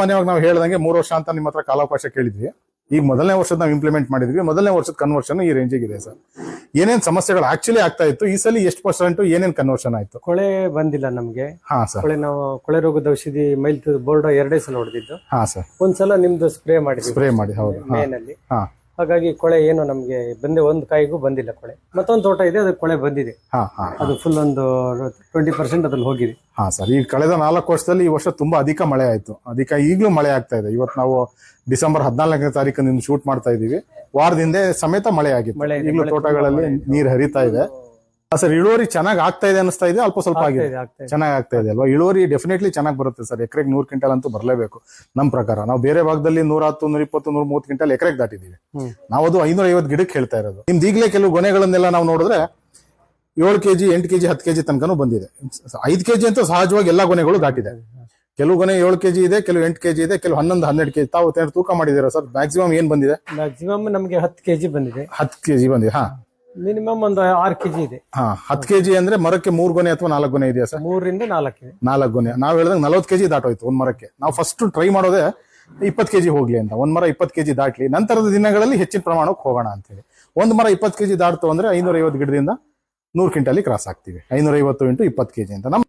ಸಾಮಾನ್ಯವಾಗಿ ನಾವು ಹೇಳ್ದಂಗೆ ಮೂರು ವರ್ಷ ಅಂತ ನಿಮ್ಮ ಹತ್ರ ಕಾಲಾವಕಾಶ ಕೇಳಿದ್ವಿ. ಈ ಮೊದಲನೇ ವರ್ಷದ ನಾವು ಇಂಪ್ಲಿಮೆಂಟ್ ಮಾಡಿದ್ವಿ. ಮೊದಲನೇ ವರ್ಷದ ಕನ್ವರ್ಷನ್ ಈ ರೇಂಜಿಗೆ ಇದೆ ಸರ್. ಏನೇನ್ ಸಮಸ್ಯೆಗಳು ಆಕ್ಚುಲಿ ಆಗ್ತಾ ಇತ್ತು ಈ ಸಲ ಎಷ್ಟು ಪರ್ಸೆಂಟ್ ಏನೇನ್ ಕನ್ವರ್ಷನ್ ಆಯ್ತು? ಕೊಳೆ ಬಂದಿಲ್ಲ ನಮ್ಗೆ. ಹಾ ಸರ್. ಕೊಳೆ ನಾವು ಕೊಳೆ ರೋಗದ ಔಷಧಿ ಮೈಲ್ ಬೋರ್ಡ್ ಎರಡೇ ಸಲ ಹೊಡೆದಿದ್ದು. ಹಾ ಸರ್. ಒಂದ್ಸಲ ನಿಮ್ದು ಸ್ಪ್ರೇ ಮಾಡಿ ಸ್ಪ್ರೇ ಮಾಡಿ ಹೌದು. ಮೇನಲ್ಲಿ. ಹಾ. ಹಾಗಾಗಿ ಕೊಳೆ ಏನು ನಮ್ಗೆ ಬಂದೆ ಒಂದು ಕಾಯಿಗೂ ಬಂದಿಲ್ಲ ಕೊಳೆ. ಮತ್ತೊಂದು ತೋಟ ಇದೆ ಅದಕ್ಕೆ ಕೊಳೆ ಬಂದಿದೆ. ಹಾ ಹಾ ಅದು ಫುಲ್ ಒಂದು ಟ್ವೆಂಟಿ ಪರ್ಸೆಂಟ್ ಅದ್ರಲ್ಲಿ ಹೋಗಿದೆ. ಹಾ ಸರ್ ಈ ಕಳೆದ ನಾಲ್ಕು ವರ್ಷದಲ್ಲಿ ಈ ವರ್ಷ ತುಂಬಾ ಅಧಿಕ ಮಳೆ ಆಯ್ತು. ಅಧಿಕ ಈಗಲೂ ಮಳೆ ಆಗ್ತಾ ಇದೆ. ಇವತ್ತು ನಾವು ಡಿಸೆಂಬರ್ ಹದಿನಾಲ್ಕನೇ ತಾರೀಕಿನಿಂದ ಶೂಟ್ ಮಾಡ್ತಾ ಇದೀವಿ ವಾರದಿಂದ ಸಮೇತ ಮಳೆ ಆಗಿದೆ ಈಗಲೂ ತೋಟಗಳಲ್ಲಿ ನೀರು ಹರಿತಾ ಇದೆ. ಸರ್ ಇಳುವರಿ ಚೆನ್ನಾಗಿ ಆಗ್ತಾ ಇದೆ ಅನಿಸ್ತಾ ಇದೆ? ಅಲ್ಪ ಸ್ವಲ್ಪ ಆಗಿದೆ. ಚೆನ್ನಾಗಿ ಆಗ್ತಾ ಇದೆ ಅಲ್ವಾ? ಇಳುವರಿ ಡೆಫಿನೆಟ್ಲಿ ಚೆನ್ನಾಗಿ ಬರುತ್ತೆ ಸರ್. ಎಕರೆಗೆ ನೂರು ಕ್ವಿಂಟಲ್ ಅಂತೂ ಬರಲೇಬೇಕು ನಮ್ಮ ಪ್ರಕಾರ. ನಾವು ಬೇರೆ ಭಾಗದಲ್ಲಿ ನೂರ ಹತ್ತು ನೂರ ಇಪ್ಪತ್ತು ನೂರ ಮೂವತ್ತು ಕ್ವಿಂಟಲ್ ಎಕರೆಗೆ ದಾಟಿದೀವಿ. ನಾವು ಅದು ಐನೂರ ಐವತ್ತು ಗಿಡಕ್ಕೆ ಹೇಳ್ತಾ ಇರೋದು. ನಿಮ್ದು ಈಗಲೇ ಕೆಲವು ಗೊನೆಗಳನ್ನೆಲ್ಲ ನಾವು ನೋಡಿದ್ರೆ ಏಳು ಕೆಜಿ ಎಂಟು ಕೆಜಿ ಹತ್ತು ಕೆಜಿ ತನಕನೂ ಬಂದಿದೆ. ಐದು ಕೆಜಿ ಅಂತೂ ಸಹಜವಾಗಿ ಎಲ್ಲಾ ಗೊನೆಗಳು ದಾಟಿದೆ. ಕೆಲವು ಗೊನೆ ಏಳು ಕೆಜಿ ಇದೆ ಕೆಲವು ಎಂಟು ಕೆಜಿ ಇದೆ ಕೆಲವು ಹನ್ನೊಂದು ಹನ್ನೆರಡು ಕೆಜಿ. ತಾವು ತೂಕ ಮಾಡಿದೀರಾ ಸರ್? ಮ್ಯಾಕ್ಸಿಮಮ್ ಏನ್ ಬಂದಿದೆ? ಮ್ಯಾಕ್ಸಿಮಮ್ ನಮಗೆ ಹತ್ತು ಕೆಜಿ ಬಂದಿದೆ. ಹತ್ತು ಕೆಜಿ ಬಂದಿದೆ ಹಾ. ಮಿನಿಮಮ್ ಒಂದು ಆರು ಕೆಜಿ ಇದೆ. ಹಾ ಹತ್ತು ಕೆಜಿ ಅಂದ್ರೆ ಮರಕ್ಕೆ ಮೂರು ಗೊನೆ ಅಥವಾ ನಾಲ್ಕು ಗೊನೆ ಇದೆಯಾ ಸರ್? ಮೂರರಿಂದ ನಾಲ್ಕು ಇದೆ. ನಾಲ್ಕು ಗೊನೆ. ನಾವು ಹೇಳ್ದಂಗೆ ನಲವತ್ತು ಕೆಜಿ ದಾಟೋಯ್ತು ಒಂದ್ ಮರಕ್ಕೆ. ನಾವು ಫಸ್ಟ್ ಟ್ರೈ ಮಾಡೋದೇ ಇಪ್ಪತ್ತು ಕೆಜಿ ಹೋಗ್ಲಿ ಅಂತ. ಒಂದ್ ಮರ ಇಪ್ಪತ್ತು ಕೆಜಿ ದಾಟ್ಲಿ. ನಂತರದ ದಿನಗಳಲ್ಲಿ ಹೆಚ್ಚಿನ ಪ್ರಮಾಣಕ್ಕೆ ಹೋಗೋಣ ಅಂತೇಳಿ. ಒಂದ್ ಮರ ಇಪ್ಪತ್ತು ಕೆಜಿ ದಾಟ್ತು ಅಂದ್ರೆ ಐನೂರ ಐವತ್ತು ಗಿಡದಿಂದ ನೂರು ಕ್ವಿಂಟಲಿ ಕ್ರಾಸ್ ಆಗ್ತೀವಿ. ಐನೂರ ಐವತ್ತು ಇಂಟು ಇಪ್ಪತ್ತು ಕೆಜಿ ಅಂತ. ನಮ್ಮ